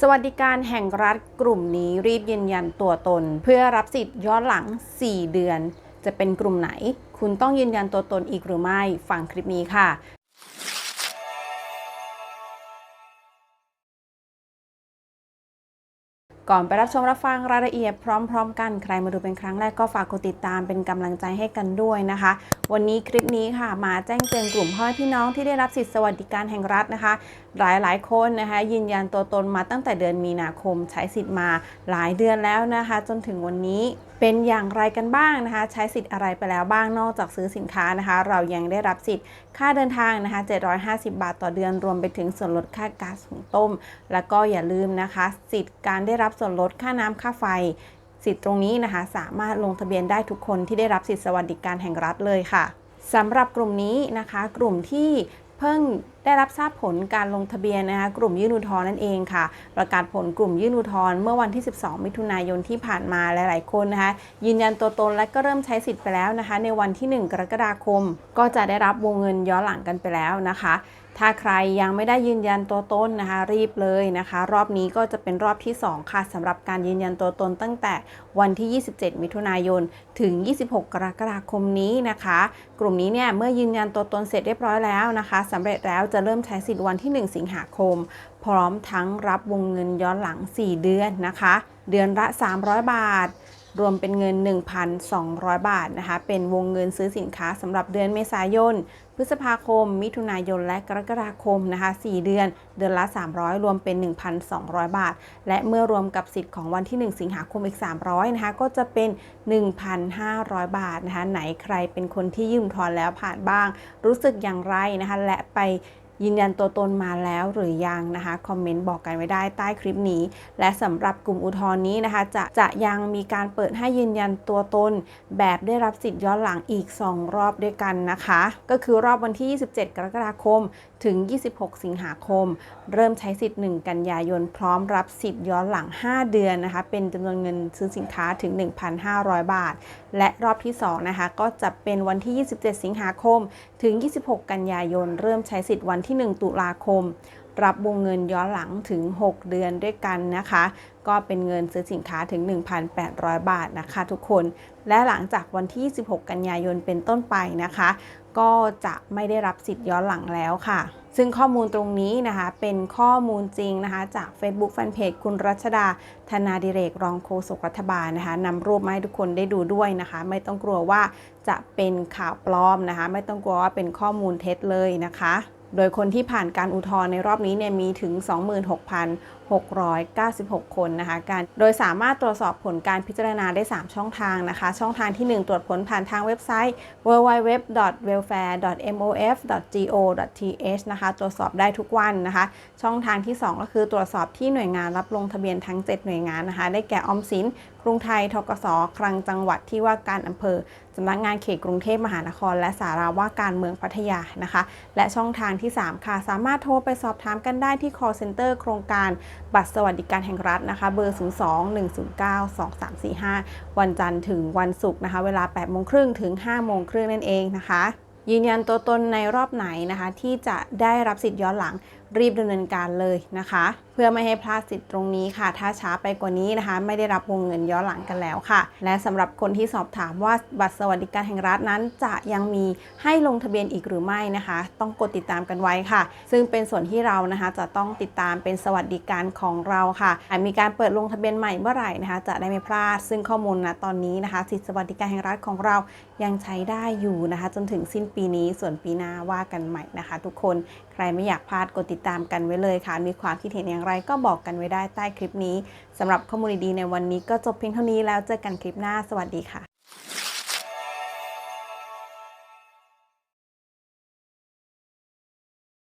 สวัสดิการแห่งรัฐกลุ่มนี้รีบยืนยันตัวตน เพื่อรับสิทธิ์ย้อนหลัง 4 เดือน จะเป็นกลุ่มไหน คุณต้องยืนยันตัวตนอีกหรือไม่ ฟังคลิปนี้ค่ะ ก่อนไปรับชมรับฟังรายละเอียดพร้อม ๆ กันใครมาดูเป็นครั้งแรกก็ฝากกดติดตามเป็นกำลังใจให้กันด้วยนะคะ วันนี้คลิปนี้ค่ะ มาแจ้งเตือนกลุ่มพ่อพี่น้องที่ได้รับสิทธิสวัสดิการแห่งรัฐนะคะ หลายๆคนนะคะยืนยันตัวตนมาตั้งแต่เดือนมีนาคมใช้สิทธิ์มาหลายเดือนแล้วนะคะ จนถึงวันนี้เป็นอย่างไรกันบ้างนะคะ ใช้สิทธิ์อะไรไปแล้วบ้างนอกจากซื้อสินค้านะคะ เรายังได้รับสิทธิ์ค่าเดินทางนะคะ 750 บาทต่อเดือนรวมไปถึงส่วนลดค่าก๊าซหุงต้ม แล้วก็อย่าลืมนะคะ สิทธิ์การได้รับส่วนลดค่าน้ำค่าไฟ สิทธิ์ตรงนี้นะคะ สามารถลงทะเบียนได้ทุกคนที่ได้รับสิทธิสวัสดิการแห่งรัฐเลยค่ะสำหรับกลุ่มนี้นะคะ กลุ่มที่ เพิ่งได้รับทราบผลการลงทะเบียนนะคะกลุ่มยื่นอุทธรณ์นั่นเองค่ะ ประกาศผลกลุ่มยื่นอุทธรณ์เมื่อวันที่ 12 มิถุนายนที่ผ่านมาหลาย ๆ คนนะคะยืนยันตัวตนและก็เริ่มใช้สิทธิ์ไปแล้วนะคะ ในวันที่ 1 กรกฎาคม ก็จะได้รับวงเงินย้อนหลังกันไปแล้วนะคะ ถ้าใครยังไม่ได้ยืนยันตัวตนนะคะ รีบเลยนะคะ รอบนี้ก็จะเป็นรอบที่ 2 ค่ะสำหรับการยืนยันตัวตนตั้งแต่วันที่ 27 มิถุนายน ถึง 26 กรกฎาคมนี้นะคะ กลุ่มนี้เนี่ยเมื่อยืนยันตัวตนเสร็จเรียบร้อยแล้วนะคะสำเร็จแล้วจะเริ่มใช้สิทธิ์วันที่ 1 สิงหาคม พร้อมทั้งรับวงเงินย้อนหลัง 4 เดือนนะคะ เดือนละ 300 บาทรวมเป็นเงิน 1,200 บาทนะคะ เป็นวงเงินซื้อสินค้าสำหรับเดือนเมษายน พฤษภาคม มิถุนายน และกรกฎาคมนะคะ 4 เดือน เดือนละ 300 รวมเป็น 1,200 บาท และเมื่อรวมกับสิทธิ์ของวันที่ 1 สิงหาคมอีก 300 นะคะ ก็จะเป็น 1,500 บาทนะคะ ไหนใครเป็นคนที่ยื่นอุทธรณ์แล้วผ่านบ้าง รู้สึกอย่างไรนะคะ และไป ยืนยันตัวตนมาแล้วหรือยังนะคะคอมเมนต์บอกกันไว้ได้ใต้คลิปนี้ และสำหรับกลุ่มอุทธรณ์นี้นะคะ จะจะยังมีการเปิดให้ยืนยันตัวตน แบบได้รับสิทธิ์ย้อนหลังอีก 2 รอบด้วยกันนะคะ ก็คือรอบวันที่ 27 กรกฎาคม ถึง 26 สิงหาคม เริ่มใช้สิทธิ์ 1 กันยายน พร้อมรับสิทธิ์ย้อนหลัง 5 เดือนนะคะ เป็นจำนวนเงินซื้อสินค้าถึง 1,500 บาท และรอบที่2นะคะก็จะเป็นวันที่ 27 สิงหาคม ถึง 26 กันยายน เริ่มใช้สิทธิ์วันที่ 1 ตุลาคม รับวงเงินย้อนหลังถึง 6 เดือนด้วยกันนะคะ ก็เป็นเงินซื้อสินค้าถึง 1,800 บาทนะคะทุกคน และหลังจากวันที่ 16 กันยายนเป็นต้นไปนะคะ ก็จะไม่ได้รับสิทธิ์ย้อนหลังแล้วค่ะซึ่งข้อมูลตรงนี้นะคะเป็นข้อมูลจริงนะคะจาก Facebook Fanpage คุณรัชดา ธนาดิเรกรองโฆษกรัฐบาลนะคะนำรูปมาให้ทุกคนได้ดูด้วยนะคะ ไม่ต้องกลัวว่าจะเป็นข่าวปลอมนะคะ ไม่ต้องกลัวว่าเป็นข้อมูลเท็จเลยนะคะ โดยคนที่ผ่านการอุทธรณ์ในรอบนี้เนี่ยมีถึง 26,696 คนนะคะการโดยสามารถตรวจสอบผลการพิจารณาได้ 3 ช่องทางนะคะ ช่องทางที่ 1 ตรวจผลผ่านทางเว็บไซต์ www.welfare.mof.go.th นะคะตรวจสอบได้ทุกวันนะคะ ช่องทางที่ 2 ก็คือตรวจสอบที่หน่วยงานรับลงทะเบียนทั้ง 7 หน่วยงานนะคะ ได้แก่ออมสิน กรุงไทยทกสคลังจังหวัดที่ว่าการอำเภอสำนักงานเขตกรุงเทพมหานคร และสาราว่าการเมืองพัทยานะคะ และช่องทางที่ 3 ค่ะ สามารถโทรไปสอบถามกันได้ที่ call center โครงการบัตรสวัสดิการแห่งรัฐนะคะ เบอร์ 02-109-2345 วันจันทร์ถึงวันศุกร์นะคะ เวลา8โมงครึ่งถึง5โมงครึ่งนั่นเองนะคะยืนยันตัวตนในรอบไหนนะคะ ที่จะได้รับสิทธิ์ย้อนหลังรีบดำเนินการเลยนะคะ เพื่อไม่ให้พลาดสิทธิ์ตรงนี้ค่ะ ถ้าช้าไปกว่านี้นะคะ ไม่ได้รับวงเงินย้อนหลังกันแล้วค่ะ และสำหรับคนที่สอบถามว่าบัตรสวัสดิการแห่งรัฐนั้น จะยังมีให้ลงทะเบียนอีกหรือไม่นะคะ ต้องกดติดตามกันไว้ค่ะ ซึ่งเป็นส่วนที่เรานะคะจะต้องติดตามเป็นสวัสดิการของเราค่ะอาจมีการเปิดลงทะเบียนใหม่เมื่อไหร่นะคะ จะได้ไม่พลาด ซึ่งข้อมูลณตอนนี้นะคะ สิทธิสวัสดิการแห่งรัฐของเรายังใช้ได้อยู่นะคะ จนถึงสิ้นปีนี้ส่วนปีหน้าว่ากันใหม่นะคะ ทุกคนใครไม่อยากพลาดกดติดตามกันไว้เลยค่ะ มีความคิดเห็นอย่างไรก็บอกกันไว้ได้ใต้คลิปนี้สำหรับข้อมูลดีๆในวันนี้ก็จบเพียงเท่านี้แล้วเจอกันคลิปหน้าสวัสดีค่ะ